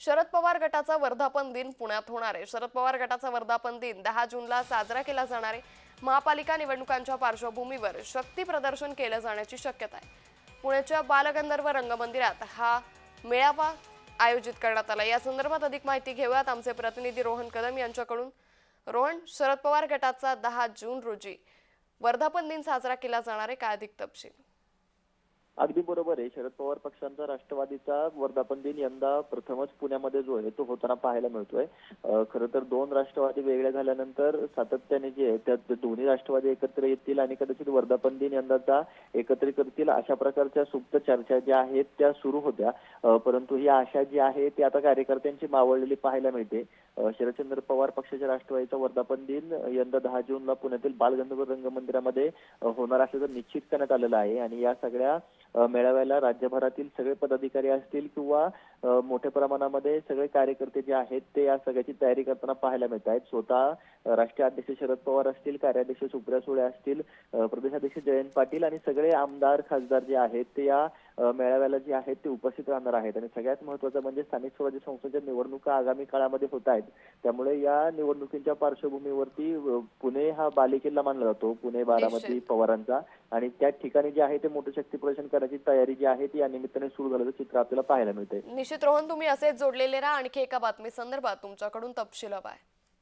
शरद पवार गटाचा वर्धापन दिन पुण्यात होणार आहे. शरद पवार गटाचा वर्धापन दिन दहा जूनला साजरा केला जाणार आहे. महापालिका निवडणुकांच्या पार्श्वभूमीवर शक्ती प्रदर्शन केलं जाण्याची शक्यता आहे. पुण्याच्या बालगंधर्व रंगमंदिरात हा मेळावा आयोजित करण्यात आला. या संदर्भात अधिक माहिती घेऊयात आमचे प्रतिनिधी रोहन कदम यांच्याकडून. रोहन शरद पवार गटाचा दहा जून रोजी वर्धापन दिन साजरा केला जाणार आहे. काय अधिक तपशील? अगदी बरोबर आहे. शरद पवार पक्षांचा राष्ट्रवादीचा वर्धापन दिन यंदा प्रथमच पुण्यामध्ये जो आहे तो होताना पाहायला मिळतोय. खर खरं तर दोन राष्ट्रवादी वेगळ्या झाल्यानंतर सातत्याने जे आहे त्यात दोन्ही राष्ट्रवादी एकत्र येतील आणि कदाचित वर्धापन दिन यंदाचा एकत्रित करतील अशा प्रकारच्या सुप्त चर्चा ज्या आहेत त्या सुरू होत्या. परंतु ही आशा जी आहे ती आता कार्यकर्त्यांची मावळलेली पाहायला मिळते. शरदचंद्र पवार पक्षाच्या राष्ट्रवादीचा वर्धापन दिन यंदा दहा जूनला पुण्यातील बालगंधर्व रंगमंदिरामध्ये मंदिरामध्ये होणार असल्याचं निश्चित करण्यात आलेलं आहे. आणि या सगळ्या मेळाव्याला राज्यभरातील सगळे पदाधिकारी असतील किंवा मोठ्या प्रमाणामध्ये सगळे कार्यकर्ते जे आहेत ते या सगळ्याची तयारी करताना पाहायला मिळत आहेत. स्वतः राष्ट्रीय अध्यक्ष शरद पवार असतील कार्याध्यक्ष सुप्रिया सुळे असतील प्रदेशाध्यक्ष जयंत पाटील आणि सगळे आमदार खासदार जे आहेत ते या मेळाव्याला जे आहेत ते उपस्थित राहणार आहेत. आणि सगळ्यात महत्वाचं म्हणजे स्थानिक स्वराज्य संस्थांच्या निवडणुका आगामी काळामध्ये होत आहेत. त्यामुळे या निवडणुकीच्या पार्श्वभूमीवरती पुणे हा बालेकिल्ला मानला जातो. पुणे बारामती. पवारांचा. आणि त्या ठिकाणी जे आहे ते मोठं शक्ती प्रदर्शन करायची तयारी जी आहे ती या निमित्ताने सुरू झाल्याचं चित्र आपल्याला पाहायला मिळतंय. निश्चित रोहन तुम्ही असेच जोडलेले राहा. आणखी एका बातमी संदर्भात तुमच्याकडून तपशील हवाय